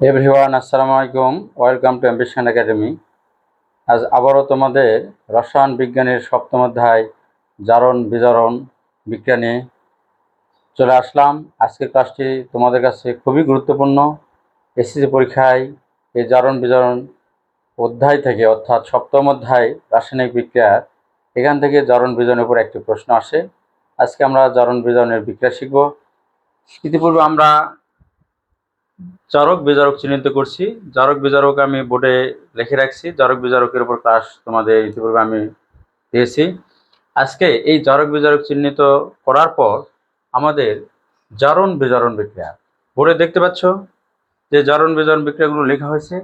Everyone আসসালামু আলাইকুম welcome to ambition academy আজ আবারও তোমাদের রসায়ন বিজ্ঞানের সপ্তম অধ্যায়, জারণ, বিজারণ, বিজ্ঞানে চলে আসলাম। আজকের ক্লাসটি তোমাদের কাছে খুবই গুরুত্বপূর্ণ। এসএসসি পরীক্ষায় এই জারণ, বিজারণ অধ্যায় থেকে, অর্থাৎ সপ্তম অধ্যায়, রাসায়নিক বিক্রিয়ার, এখান থেকে জারণ, বিজারণের উপর একটি প্রশ্ন আসে। আজকে আমরা জারণ, বিজারণের বিক্রিয়া শিখব। ইতিপূর্বে আমরা জারক বিজারক চিহ্নিত করছি। জারক বিজারক আমি বোর্ডে লিখে রাখছি। জারক বিজারকের উপর ক্লাস তোমাদের ইতিপূর্বে আমি দিয়েছি। আজকে এই জারক বিজারক চিহ্নিত করার পর আমাদের জারণ বিজারণ বিক্রিয়া। বোর্ডে দেখতে পাচ্ছ যে জারণ বিজারণ বিক্রিয়াগুলো লেখা হয়েছে।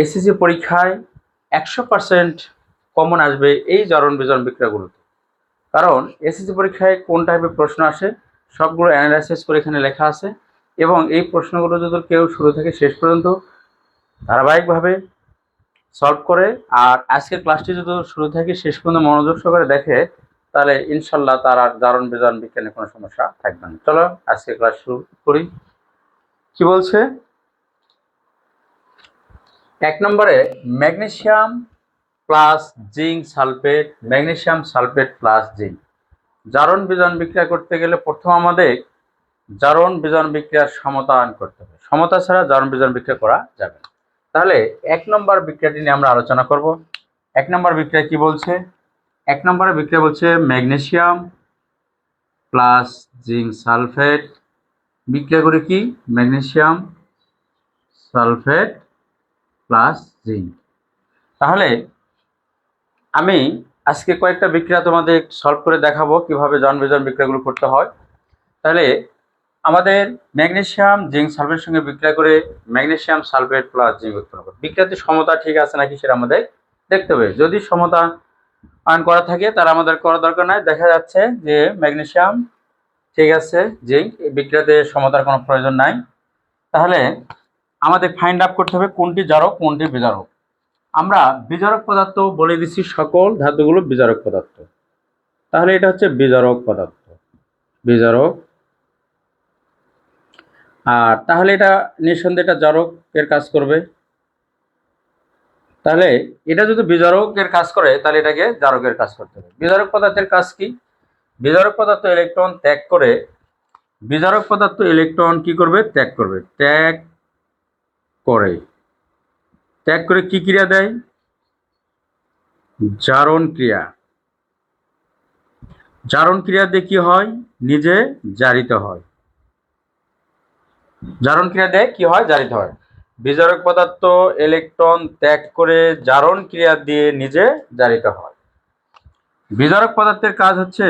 এসএসসি পরীক্ষায় একশো পার্সেন্ট কমন আসবে এই জারণ বিজারণ বিক্রিয়াগুলোতে। কারণ এসএসসি পরীক্ষায় কোন টাইপের প্রশ্ন আসে, সবগুলো অ্যানালাইসিস করে এখানে লেখা আছে। এবং এই প্রশ্নগুলো যদি কেউ শুরু থেকে শেষ পর্যন্ত ধারাবাহিকভাবে সলভ করে, আর আজকের ক্লাসটি যদি শুরু থেকে শেষ পর্যন্ত মনোযোগ সহকারে দেখে, তাহলে ইনশাল্লাহ তার আর দারুণ বিজারণ বিজ্ঞানে কোনো সমস্যা থাকবে না। চলো আজকে ক্লাস শুরু করি। কি বলছে? এক নম্বরে, magnesium plus zinc sulphate magnesium sulphate plus zinc জারণ বিজারণ বিক্রিয়া করতে গেলে প্রথম আমাদের জারণ বিজারণ বিক্রিয়ার সমতা সমতায়ন করতে হবে। সমতা ছাড়া জারণ বিজারণ বিক্রিয়া করা যাবে না। তাহলে এক নম্বর বিক্রিয়াটি নিয়ে আমরা আলোচনা করব। এক নম্বর বিক্রিয়া কি বলছে? এক নম্বরের বিক্রিয়া বলছে ম্যাগনেশিয়াম প্লাস জিঙ্ক সালফেট। বিক্রিয়া করে কি? Magnesium sulphate plus zinc. তাহলে আমি আজকে কয়েকটা বিক্রিয়া তোমাদের সলভ করে দেখাবো কীভাবে জন বিজন বিক্রিয়াগুলো করতে হয়। তাহলে আমাদের ম্যাগনেসিয়াম জিঙ্ক সালফেটের সঙ্গে বিক্রিয়া করে ম্যাগনেসিয়াম সালফেট প্লাস জিঙ্ক উৎপন্ন করে। বিক্রিয়াতে সমতা ঠিক আছে নাকি সেটা আমাদের দেখতে হবে। যদি সমতা আয়ন করা থাকে তার আমাদের করা দরকার নাই। দেখা যাচ্ছে যে ম্যাগনেসিয়াম ঠিক আছে, জিঙ্ক বিক্রিয়াতে সমতার কোনো প্রয়োজন নাই। তাহলে আমাদের ফাইন্ড আপ করতে হবে কোনটি জারক, কোনটি বিজারক। আমরা বিজারক পদার্থ বলে দিচ্ছি সকল ধাতুগুলো বিজারক পদার্থ। তাহলে এটা হচ্ছে বিজারক পদার্থ। বিজারক আর তাহলে এটা নিঃসন্দেহে এটা জারকের কাজ করবে। তাহলে এটা যদি বিজারকের কাজ করে, তাহলে এটাকে জারকের কাজ করতে হবে। বিজারক পদার্থের কাজ কি? বিজারক পদার্থ ইলেকট্রন ত্যাগ করে বিজারক পদার্থ ইলেকট্রন কি করবে? ত্যাগ করবে। ত্যাগ করে। ত্যাগ করে কি ক্রিয়া দেয়? জারণ ক্রিয়া। জারণ ক্রিয়া দিয়ে কি হয়? নিজে জারিত হয়। জারণ ক্রিয়া দিয়ে, কি হয়? জারিত হয়। বিজারক পদার্থ ইলেকট্রন ত্যাগ করে জারণ ক্রিয়া দিয়ে নিজে জারিত হয়। বিজারক পদার্থের কাজ হচ্ছে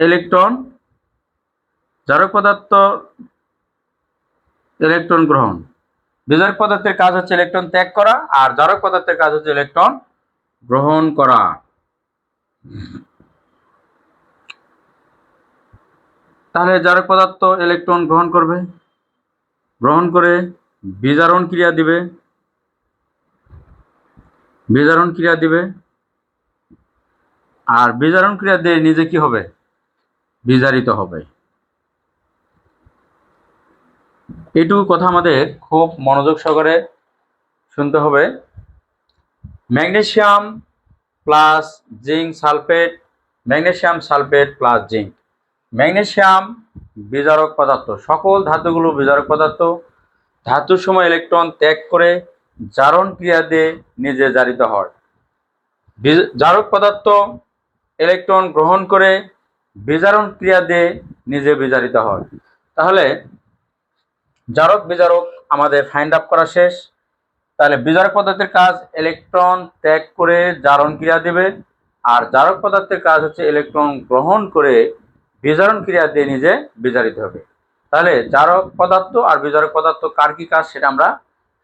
ইলেকট্রন, জারক পদার্থ ইলেকট্রন গ্রহণ। বিজারক পদার্থের কাজ হচ্ছে ইলেকট্রন ত্যাগ করা, আর জারক পদার্থের কাজ হচ্ছে ইলেকট্রন গ্রহণ করা। তাহলে জারক পদার্থ ইলেকট্রন গ্রহণ করবে। গ্রহণ করে বিজারণ ক্রিয়া দিবে। বিজারণ ক্রিয়া দিবে। আর বিজারণ ক্রিয়া দিয়ে নিজে কি হবে? বিজারিত হবে। এটুকু কথা আমাদের খুব মনোযোগ সহকারে শুনতে হবে। Magnesium plus zinc sulphate, magnesium sulphate plus zinc. Magnesium বিজারক পদার্থ, সকল ধাতুগুলো বিজারক পদার্থ। ধাতুর সময় ইলেকট্রন ত্যাগ করে জারণ ক্রিয়া দিয়ে নিজে জারিত হয়। জারক পদার্থ ইলেকট্রন গ্রহণ করে বিজারণ ক্রিয়া দিয়ে নিজে বিজারিত হয়। তাহলে জারক, বিজারক আমাদের ফাইন্ড আপ করা শেষ। তাহলে বিজারক পদার্থের কাজ ইলেকট্রন ত্যাগ করে জারণ ক্রিয়া দেবে। আর জারক পদার্থের কাজ হচ্ছে ইলেকট্রন গ্রহণ করে বিজারণ ক্রিয়া দিয়ে নিজে বিজারিত হবে। তাহলে জারক পদার্থ আর বিজারক পদার্থ কার কি কাজ সেটা আমরা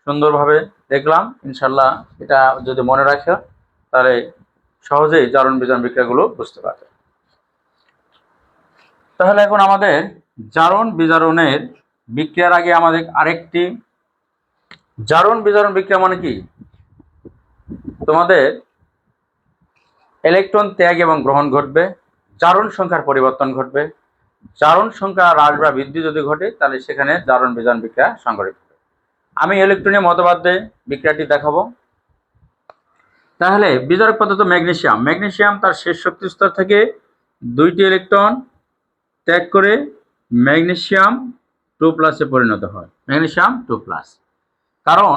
সুন্দরভাবে দেখলাম। ইনশাল্লাহ এটা যদি মনে রাখে, তাহলে সহজেই জারণ বিজারণ বিক্রিয়াগুলো বুঝতে পারবে। তাহলে এখন আমাদের জারণ বিজারণের বিক্রিয়ার আগে আমাদের আরেকটি জারণ বিজারণ বিক্রিয়া মানে কি? তোমাদের ইলেকট্রন ত্যাগ এবং গ্রহণ ঘটবে। জারণ সংখ্যার পরিবর্তন ঘটবে। জারণ সংখ্যা হ্রাস বা বৃদ্ধি যদি ঘটে, তাহলে সেখানে জারণ বিজারণ বিক্রিয়া সংঘটিত হবে। আমি ইলেকট্রনের মতবাদে বিক্রিয়াটি দেখাবো। তাহলে বিজারক পদার্থ ম্যাগনেশিয়াম ম্যাগনেশিয়াম তার শেষ শক্তি স্তর থেকে দুইটি ইলেকট্রন ত্যাগ করে ম্যাগনেশিয়াম টু প্লাসে পরিণত হয়। Magnesium two plus. কারণ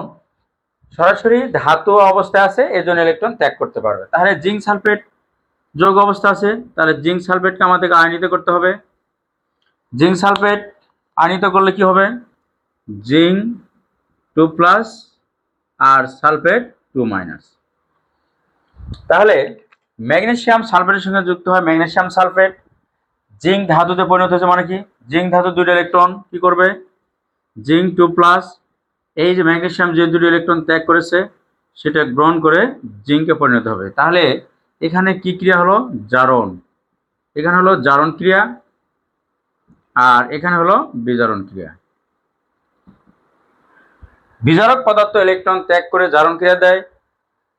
সরাসরি ধাতু অবস্থায় আছে এই জন্য ইলেকট্রন ত্যাগ করতে পারবে। তাহলে জিঙ্ক সালফেট যোগ অবস্থা আছে, তাহলে জিঙ্ক সালফেটকে আমাদেরকে আয়নিত করতে হবে। জিঙ্ক সালফেট আয়নিত করলে কি হবে? জিঙ্ক টু প্লাস আর সালফেট টু মাইনাস। তাহলে ম্যাগনেশিয়াম সালফেটের সঙ্গে যুক্ত হয় ম্যাগনেশিয়াম সালফেট। জিঙ্ক ধাতুতে পরিণত হয়েছে মানে কি? জিঙ্ক ধাতু দুটো ইলেকট্রন কি করবে? জিঙ্ক টু প্লাস এই যে ম্যাগনেশিয়াম যে দুটো ইলেকট্রন ত্যাগ করেছে, সেটা গ্রহণ করে জিঙ্কে পরিণত হবে। তাহলে এখানে কি ক্রিয়া হলো? জারণ। এখানে হলো জারণ ক্রিয়া আর এখানে হলো বিজারণ ক্রিয়া। বিজারক পদার্থ ইলেকট্রন ত্যাগ করে জারণ ক্রিয়া দেয়।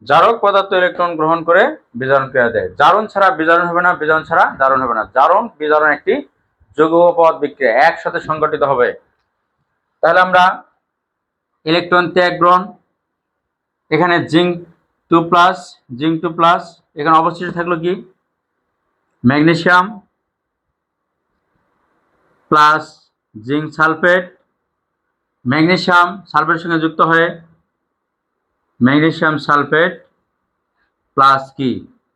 জারক পদার্থ ইলেকট্রন গ্রহণ করে বিজারণ ক্রিয়া দেয়। জারণ ছাড়া বিজারণ হবে না, বিজারণ ছাড়া জারণ হবে না। জারণ, বিজারণ একটি যৌগপদ বিক্রিয়া, একসাথে সংগঠিত হবে। তাহলে আমরা ইলেকট্রন ত্যাগ গ্রহণ, এখানে zinc two plus zinc two plus এখানে অবশিষ্ট থাকল কি? Magnesium plus zinc sulphate magnesium সালফেটের সঙ্গে যুক্ত হয়ে ম্যাগনেসিয়াম সালফেট প্লাস কি?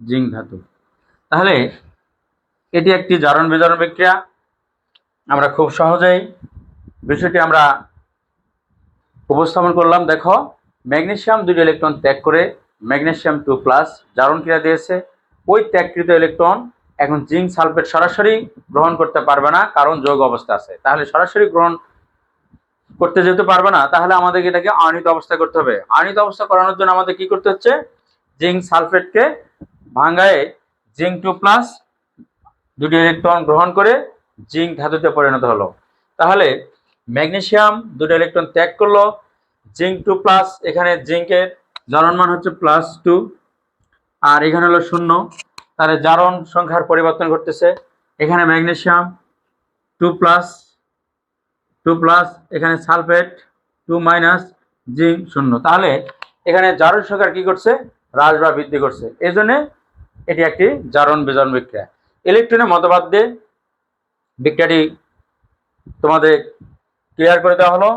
জিঙ্ক ধাতু। তাহলে এটি একটি জারণ বিজারণ বিক্রিয়া। আমরা খুব সহজেই বিষয়টি আমরা উপস্থাপন করলাম। দেখো, ম্যাগনেসিয়াম দুটি ইলেকট্রন ত্যাগ করে ম্যাগনেসিয়াম টু প্লাস জারণ ক্রিয়া দিয়েছে। ওই ত্যাগকৃত ইলেকট্রন এখন জিঙ্ক সালফেট সরাসরি গ্রহণ করতে পারবে না, কারণ যোগ অবস্থা আছে। তাহলে সরাসরি গ্রহণ করতে যেতে পারবে না, তাহলে আমাদেরকে এটাকে আয়নিত অবস্থা করতে হবে। আয়নিত অবস্থা করানোর জন্য আমাদের কি করতে হচ্ছে? জিঙ্ক সালফেটকে ভাঙ্গায় জিঙ্ক টু প্লাস দুটি ইলেকট্রন গ্রহণ করে জিঙ্ক ধাতুতে পরিণত হলো। তাহলে ম্যাগনেশিয়াম দুটো ইলেকট্রন ত্যাগ করল, জিঙ্ক টু প্লাস এখানে জিঙ্কের জারণ মান হচ্ছে প্লাস টু আর এখানে হলো শূন্য। তাহলে জারণ সংখ্যার পরিবর্তন ঘটতেছে। এখানে magnesium two plus two plus এখানে সালফেট টু মাইনাস জিঙ্ক শূন্য। তাহলে এখানে জারণ সংখ্যার কি করছে? হ্রাস বা বৃদ্ধি করছে। এই জন্যে এটি একটি জারণ বিজারণ বিক্রিয়া। ইলেকট্রনের মতবাদ দিয়ে বিক্রিয়াটি তোমাদের ক্লিয়ার করে দেওয়া হলো।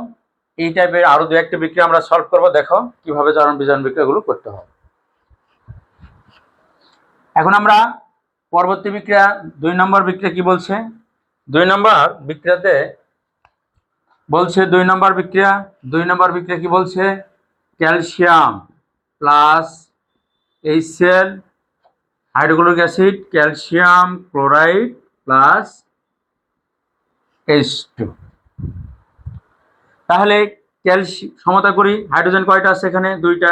এই টাইপের আরও দু একটা বিক্রিয়া আমরা সলভ করব। দেখো কীভাবে জারণ বিজারণ বিক্রিয়াগুলো করতে হয়। এখন আমরা পরবর্তী বিক্রিয়া দুই নম্বর বিক্রিয়া কি বলছে? দুই নম্বর বিক্রিয়াতে বলছে দুই নম্বর বিক্রিয়া দুই নম্বর বিক্রিয়া কি বলছে? Calcium plus HL hydrochloric acid calcium chloride plus H two তাহলে ক্যালসি, সমতা করি, হাইড্রোজেন কয়টা আছে এখানে? দুইটা।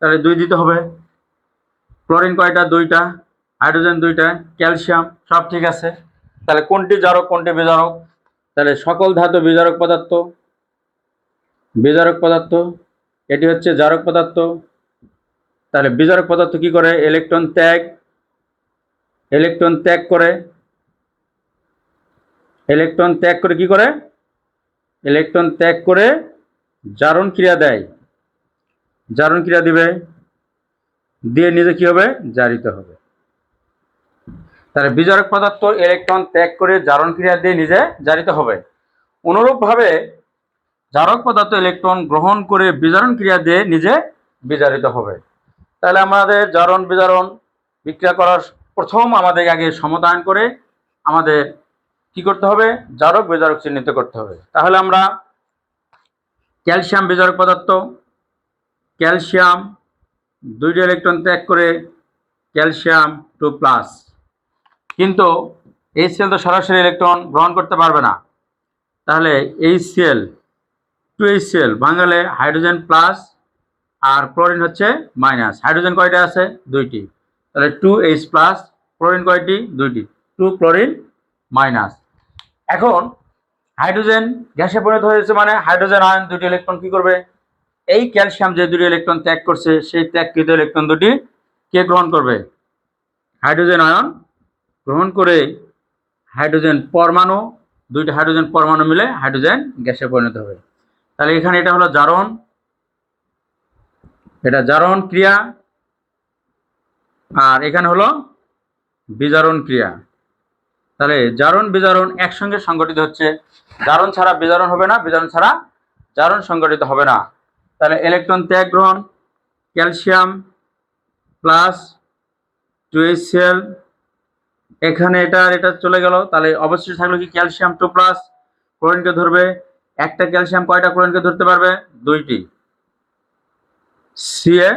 তাহলে দুই দিতে হবে। ক্লোরিন কয়টা? দুইটা। হাইড্রোজেন দুইটা। ক্যালসিয়াম, সব ঠিক আছে। তাহলে কোনটি জারক, কোনটি বিজারক? তাহলে সকল ধাতু বিজারক পদার্থ। বিজারক পদার্থ, এটি হচ্ছে জারক পদার্থ। তাহলে বিজারক পদার্থ কি করে? ইলেকট্রন ত্যাগ। ইলেকট্রন ত্যাগ করে। ইলেকট্রন ত্যাগ করে কি করে? ইলেকট্রন ত্যাগ করে জারণ ক্রিয়া দেয়। জারণ ক্রিয়া দিবে, দিয়ে নিজে কি হবে? জারিত হবে। তাহলে বিজারক পদার্থ ইলেকট্রন ত্যাগ করে জারণ ক্রিয়া দিয়ে নিজে জারিত হবে। অনুরূপভাবে জারক পদার্থ ইলেকট্রন গ্রহণ করে বিজারণ ক্রিয়া দিয়ে নিজে বিজারিত হবে। তাহলে আমাদের জারণ বিজারণ বিক্রিয়া করার প্রথম আমাদের আগে সমতায়ন করে আমাদের কি করতে হবে? জারক বেজারক চিহ্নিত করতে হবে। তাহলে আমরা ক্যালসিয়াম বেজারক পদার্থ, ক্যালসিয়াম দুইটি ইলেকট্রন ত্যাগ করে ক্যালসিয়াম টু প্লাস। কিন্তু এই সেল তো সরাসরি ইলেকট্রন গ্রহণ করতে পারবে না। তাহলে এই সেল, টু এই সেল বাঙালে হাইড্রোজেন প্লাস আর ক্লোরিন হচ্ছে মাইনাস। হাইড্রোজেন কয়টা আছে? দুইটি। তাহলে টু এইচ প্লাস, ক্লোরিন কয়টি? দুইটি। Two chlorine minus. এখন হাইড্রোজেন গ্যাসে পরিণত হয়েছে মানে হাইড্রোজেন, আয়ন দুটি ইলেকট্রন কি করবে? এই ক্যালসিয়াম যে দুটি ইলেকট্রন ত্যাগ করছে, সেই ত্যাগকৃত ইলেকট্রন দুটি কে গ্রহণ করবে? হাইড্রোজেন, আয়ন। গ্রহণ করে হাইড্রোজেন পরমাণু, দুইটা হাইড্রোজেন পরমাণু মিলে হাইড্রোজেন গ্যাসে পরিণত হবে। তাহলে এখানে এটা হলো জারণ। এটা জারণ ক্রিয়া। আর এখানে হলো বিজারণ ক্রিয়া। তাহলে জারণ, বিজারণ একসঙ্গে সংগঠিত হচ্ছে। জারণ ছাড়া বিজারণ হবে না, বিজারণ ছাড়া জারণ সংগঠিত হবে না। তাহলে ইলেকট্রন ত্যাগ গ্রহণ ক্যালসিয়াম প্লাস টু সেল এখানে এটা এটা চলে গেল। তাহলে অবশ্যই থাকল কি? ক্যালসিয়াম টু প্লাস ক্লোরিনকে ধরবে। একটা ক্যালসিয়াম কয়টা ক্লোরিনকে ধরতে পারবে? দুইটি। সিএ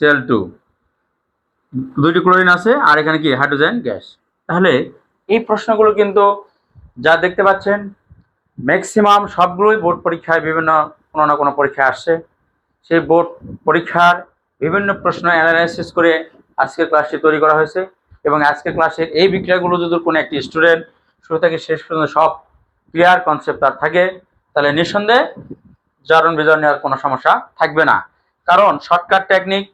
সেল টু দুইটি ক্লোরিন আছে, আর এখানে কি? হাইড্রোজেন গ্যাস তাহলে এই প্রশ্নগুলো কিন্তু যা দেখতে পাচ্ছেন ম্যাক্সিমাম সবগুলোই বোর্ড পরীক্ষায় বিভিন্ন কোনো না কোনো পরীক্ষায় আসছে। সেই বোর্ড পরীক্ষার বিভিন্ন প্রশ্ন অ্যানালাইসিস করে আজকের ক্লাসটি তৈরি করা হয়েছে এবং আজকের ক্লাসের এই বিক্রিয়াগুলো যদি কোনো একটি স্টুডেন্ট শুরু থেকে শেষ পর্যন্ত সব ক্লিয়ার কনসেপ্ট তার থাকে, তাহলে নিঃসন্দেহে জারণ বিজারণ নেওয়ার কোনো সমস্যা থাকবে না। কারণ শর্টকাট টেকনিক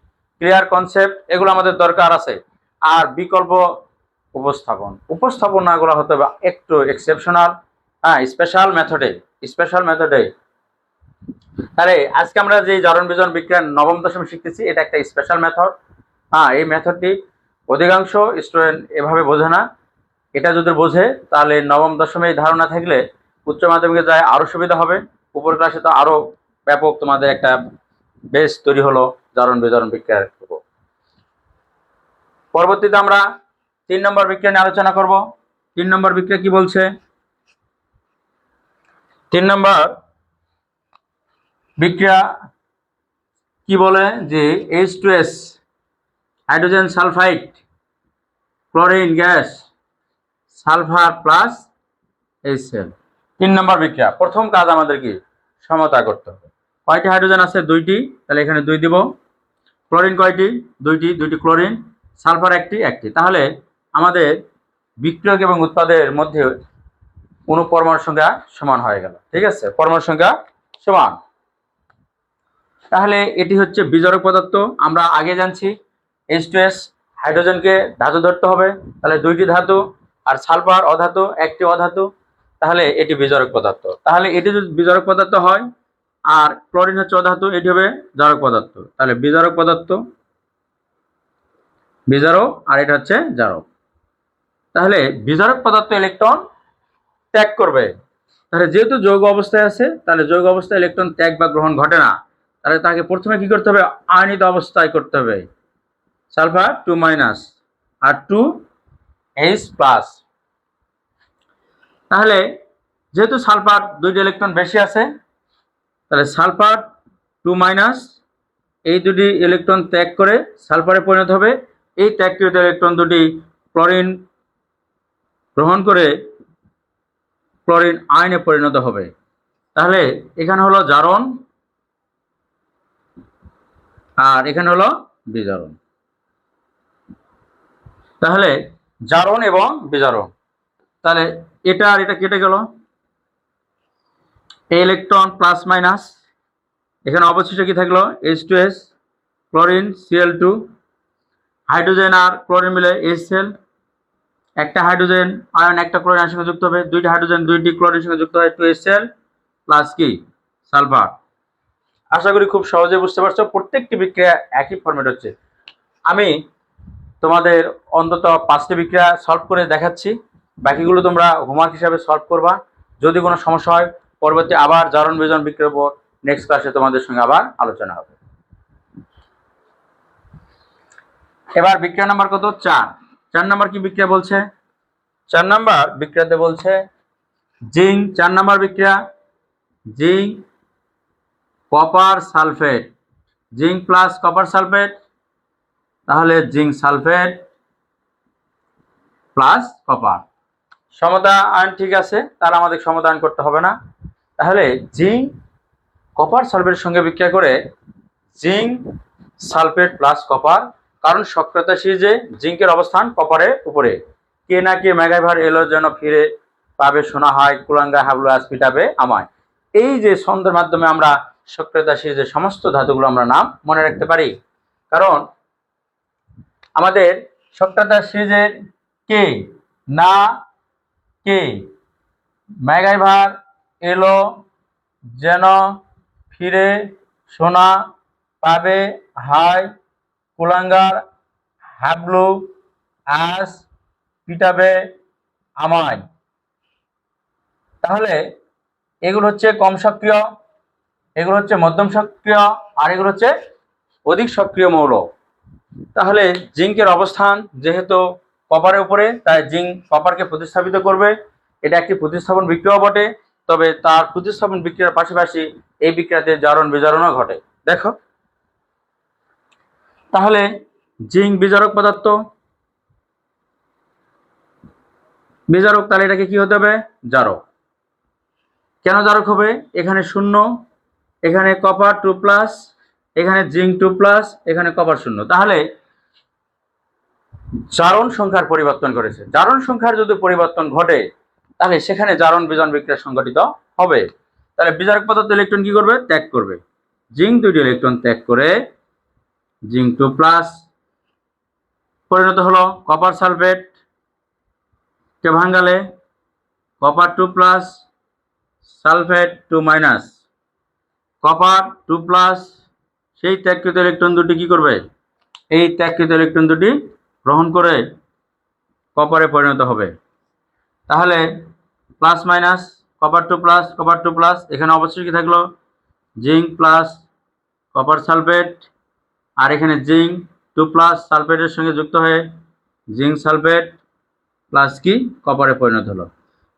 ক্লিয়ার কনসেপ্ট এগুলো আমাদের দরকার আছে। আর বিকল্প উপস্থাপন। উপস্থাপনাগুলো হতে হবে, একটু এক্সেপশনাল হ্যাঁ স্পেশাল মেথডে স্পেশাল মেথডে তাহলে আজকে আমরা যে জারণ বিজন বিজ্ঞান নবম, দশম শিখতেছি, এটা একটা স্পেশাল মেথড হ্যাঁ এই মেথডটি অধিকাংশ স্টুডেন্ট এভাবে বোঝে না। এটা যদি বোঝে, তাহলে নবম, দশমে ধারণা থাকলে উচ্চ মাধ্যমিকে যায় আরও সুবিধা হবে। উপর ক্লাসে তো আরও ব্যাপক তোমাদের একটা বেশ তৈরি হলো জারণ বিজারণ বিক্রিয়ার পরবর্তীতে আমরা তিন নম্বর বিক্রিয়া নিয়ে আলোচনা করব। তিন নম্বর বিক্রিয়া কি বলছে? তিন নম্বর বিক্রিয়া কি বলে যে H two S hydrogen sulphide chlorine gas sulphur plus HL তিন নম্বর বিক্রিয়া, প্রথম কাজ আমাদের কি? সমতা করতে হবে। কয়টি হাইড্রোজেন আছে? দুইটি। তাহলে এখানে দুই দিব। ক্লোরিন কয়টি? দুইটি। দুইটি ক্লোরিন সালফার একটি একটি। তাহলে আমাদের বিক্রিয়ক এবং উৎপাদের মধ্যে কোনো পরমাণুর সংখ্যা সমান হয়ে গেল। ঠিক আছে? পরমাণুর সংখ্যা সমান। তাহলে এটি হচ্ছে বিজারক পদার্থ। আমরা আগে জানছি এইচ টু এস হাইড্রোজেনকে ধাতু ধরতে হবে। তাহলে দুইটি ধাতু আর সালফার অধাতু, একটি অধাতু। তাহলে এটি বিজারক পদার্থ। তাহলে এটি যদি বিজারক পদার্থ হয় আর ক্লোরিন হচ্ছে অধাতু, এটি হবে জারক পদার্থ। তাহলে বিজারক পদার্থ, বিজারক আর এটা হচ্ছে জারক। তাহলে বিজারক পদার্থ ইলেকট্রন ত্যাগ করবে। তাহলে যেহেতু যৌগ অবস্থায় আছে, তাহলে যৌগ অবস্থায় ইলেকট্রন ত্যাগ বা গ্রহণ ঘটে না। তাহলে তাকে প্রথমে কি করতে হবে? আয়নিত অবস্থায় করতে হবে। সালফার টু মাইনাস আর টু এইচ প্লাস। তাহলে যেহেতু সালফার দুইটি ইলেকট্রন বেশি আছে, তাহলে সালফার টু মাইনাস এই দুটি ইলেকট্রন ত্যাগ করে সালফারে পরিণত হবে। এই ত্যাগকৃত ইলেকট্রন দুটি ক্লোরিন গ্রহণ করে ক্লোরিন আয়নে পরিণত হবে। তাহলে এখানে হলো জারণ আর এখানে হলো বিজারণ। তাহলে জারণ এবং বিজারণ। তাহলে এটা আর এটা কেটে গেল। ইলেকট্রন প্লাস মাইনাস এখানে অবশিষ্ট কি থাকল? H two S chlorine CL two hydrogen আর ক্লোরিন মিলে এইচ সেল একটা হাইড্রোজেন আয়ন একটা ক্লোরিনের সঙ্গে যুক্ত হবে। দুইটা হাইড্রোজেন দুইটি ক্লোরিনের সঙ্গে যুক্ত হয়। টু সেল প্লাস কি? সালফার আশা করি খুব সহজে বুঝতে পারছ। প্রত্যেকটি বিক্রিয়া একই ফর্মেট হচ্ছে। আমি তোমাদের অন্তত পাঁচটি বিক্রিয়া সলভ করে দেখাচ্ছি। বাকিগুলো তোমরা হোমওয়ার্ক হিসাবে সলভ করবা। যদি কোনো সমস্যা হয়, পরবর্তী আবার জারণ বিজন বিক্রিয়ার উপর নেক্সট ক্লাসে তোমাদের সঙ্গে আবার আলোচনা হবে। এবার বিক্রিয়া নাম্বার কত? চার। চার নাম্বার কি বিক্রিয়া বলছে? চার নাম্বার বিক্রিয়াতে বলছে জিঙ্ক চার নাম্বার বিক্রিয়া zinc copper sulphate. Zinc plus copper sulphate তাহলে জিঙ্ক সালফেট প্লাস কপার। সমতা আয়ন ঠিক আছে তাহলে আমাদের সমতা আয়ন করতে হবে না। তাহলে জিঙ্ক কপার সালফেটের সঙ্গে বিক্রিয়া করে জিঙ্ক সালফেট প্লাস কপার কারণ সক্রিয়তা সিরিজে জিঙ্কের অবস্থান কপারের উপরে। কে না কে মেগাভার এলো যেন ফিরে পাবে শোনা হয় কুলাঙ্গা হাবলু আজ পিটাবে আমায়। এই যে ছন্দের মাধ্যমে আমরা সক্রিয়তা সিরিজের সমস্ত ধাতুগুলো আমরা নাম মনে রাখতে পারি। কারণ আমাদের সক্রিয়তা সিরিজের কে না কে ম্যাগাইভার এলো যেন ফিরে সোনা পাবে হাই কুলাঙ্গার, হাবলু আস পিটাবে আমায় তাহলে এগুলো হচ্ছে কম সক্রিয়, এগুলো হচ্ছে মধ্যম সক্রিয়, আর এগুলো হচ্ছে অধিক সক্রিয় মৌল। তাহলে জিঙ্কের অবস্থান যেহেতু কপারের উপরে, তাই জিঙ্ক কপারকে প্রতিস্থাপিত করবে। এটা একটি প্রতিস্থাপন বিক্রিয়া বটে, তবে তার প্রতিস্থাপন বিক্রিয়ার পাশাপাশি এই বিক্রিয়াতে জারণ বিজারণও ঘটে। দেখো তাহলে জিঙ্ক বিজারক পদার্থ, বিজারক তাহলে এটাকে কি হতে হবে? জারক। কেন জারক হবে? এখানে শূন্য, এখানে কপার টু প্লাস এখানে জিঙ্ক টু প্লাস এখানে কপার শূন্য। তাহলে জারণ সংখ্যার পরিবর্তন করেছে। জারণ সংখ্যার যদি পরিবর্তন ঘটে, তাহলে সেখানে জারণ বিজন বিক্রিয়া সংঘটিত হবে। তাহলে বিজারক পদার্থ ইলেকট্রন কি করবে? ত্যাগ করবে। জিঙ্ক দুইটি ইলেকট্রন ত্যাগ করে জিঙ্ক টু প্লাস, পরিণত হলো কপার সালফেট কে ভাঙ্গালে copper two plus sulphate two minus copper two plus সেই ত্যাগকৃত ইলেকট্রন দুটি কি করবে? এই ত্যাগকৃত ইলেকট্রন দুটি গ্রহণ করে কপারে পরিণত হবে। তাহলে plus minus copper two plus copper two plus এখানে অবশ্যই কি থাকল? জিঙ্ক প্লাস কপার সালফেট আর এখানে জিঙ্ক, টু প্লাস সালফেটের সঙ্গে যুক্ত হয়ে জিঙ্ক সালফেট প্লাস কি? কপারে পরিণত হলো।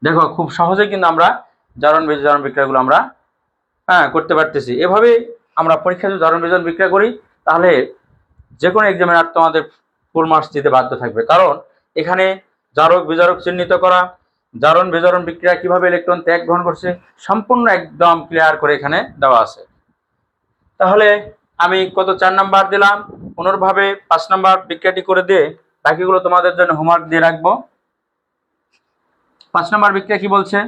দেখো, খুব সহজে কিন্তু আমরা জারণ বিজারণ বিক্রিয়াগুলো আমরা হ্যাঁ করতে পারতেছি। এভাবে আমরা পরীক্ষা যদি জারণ বিজারণ বিক্রিয়া করি, তাহলে যে কোনো এক্সামিনার তোমাদের ফুল মার্কস দিতে বাধ্য থাকবে। কারণ এখানে জারক, বিজারক চিহ্নিত করা, জারণ, বিজারণ বিক্রিয়া কীভাবে ইলেকট্রন ত্যাগ গ্রহণ করছে, সম্পূর্ণ একদম ক্লিয়ার করে এখানে দেওয়া আছে। তাহলে আমি কত চার নাম্বার দিলাম পুনর্ভাবে পাঁচ নাম্বার বিক্রিয়াটি করে দিয়ে বাকিগুলো তোমাদের জন্য হোমওয়ার্ক দিয়ে রাখব। পাঁচ নাম্বার বিক্রিয়া কি বলছে?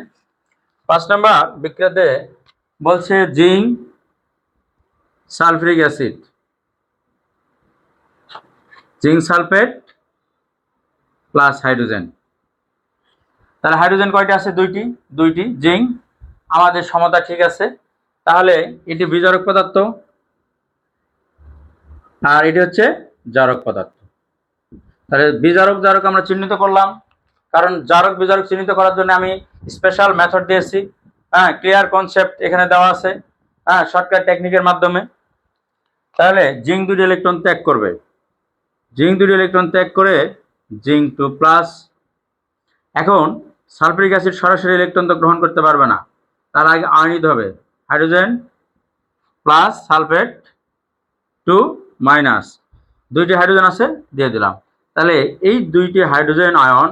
পাঁচ নাম্বার বিক্রিয়াতে বলছে zinc sulphuric acid. Zinc sulphate plus hydrogen. তাহলে হাইড্রোজেন কয়টা আছে? দুইটি দুইটি জিঙ্ক। আমাদের সমতা ঠিক আছে। তাহলে এটি বিজারক পদার্থ। আর এটি হচ্ছে জারক পদার্থ। তাহলে বিজারক জারক আমরা চিহ্নিত করলাম। কারণ জারক বিজারক চিহ্নিত করার জন্য আমি স্পেশাল মেথড দিয়েছি। হ্যাঁ ক্লিয়ার কনসেপ্ট এখানে দেওয়া আছে। হ্যাঁ শর্টকাট টেকনিকের মাধ্যমে। তাহলে জিঙ্ক দুটি ইলেকট্রন ত্যাগ করবে। জিঙ্ক দুটি ইলেকট্রন ত্যাগ করে জিঙ্ক টু প্লাস এখন সালফিক অ্যাসিড সরাসরি ইলেকট্রন তো গ্রহণ করতে পারবে না। তার আগে আয়নিত হবে। Hydrogen plus sulphate two minus দুইটি হাইড্রোজেন আছে, দিয়ে দিলাম। তাহলে এই দুইটি হাইড্রোজেন আয়ন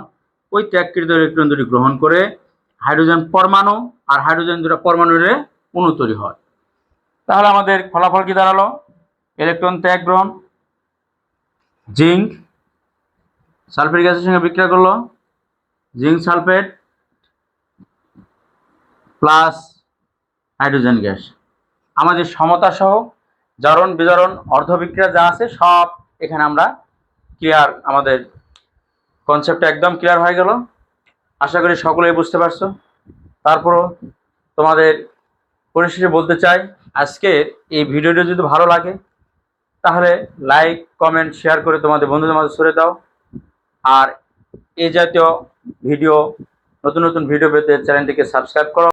ওই ত্যাগকৃত ইলেকট্রন দুটি গ্রহণ করে হাইড্রোজেন পরমাণু আর হাইড্রোজেন দুটো পরমাণুর অণু তৈরি হয়। তাহলে আমাদের ফলাফল কি দাঁড়াল? ইলেকট্রন ত্যাগ গ্রহণ, জিঙ্ক সালফেট গ্যাসের সঙ্গে বিক্রিয়া করল, zinc sulphate plus hydrogen gas. আমাদের সমতা সহ জারণ, বিজারণ, অর্ধবিক্রিয়া যা আছে সব এখানে আমরা ক্লিয়ার আমাদের কনসেপ্টটা একদম ক্লিয়ার হয়ে গেল। আশা করি সকলেই বুঝতে পারছ। তারপরও তোমাদের পরিশেষে বলতে চাই, আজকে এই ভিডিওটি যদি ভালো লাগে, তাহলে লাইক কমেন্ট শেয়ার করে তোমাদের বন্ধুদের মাঝে ছড়ে দাও। আর এই জাতীয় ভিডিও, নতুন নতুন ভিডিও পেতে চ্যানেলটিকে সাবস্ক্রাইব করো।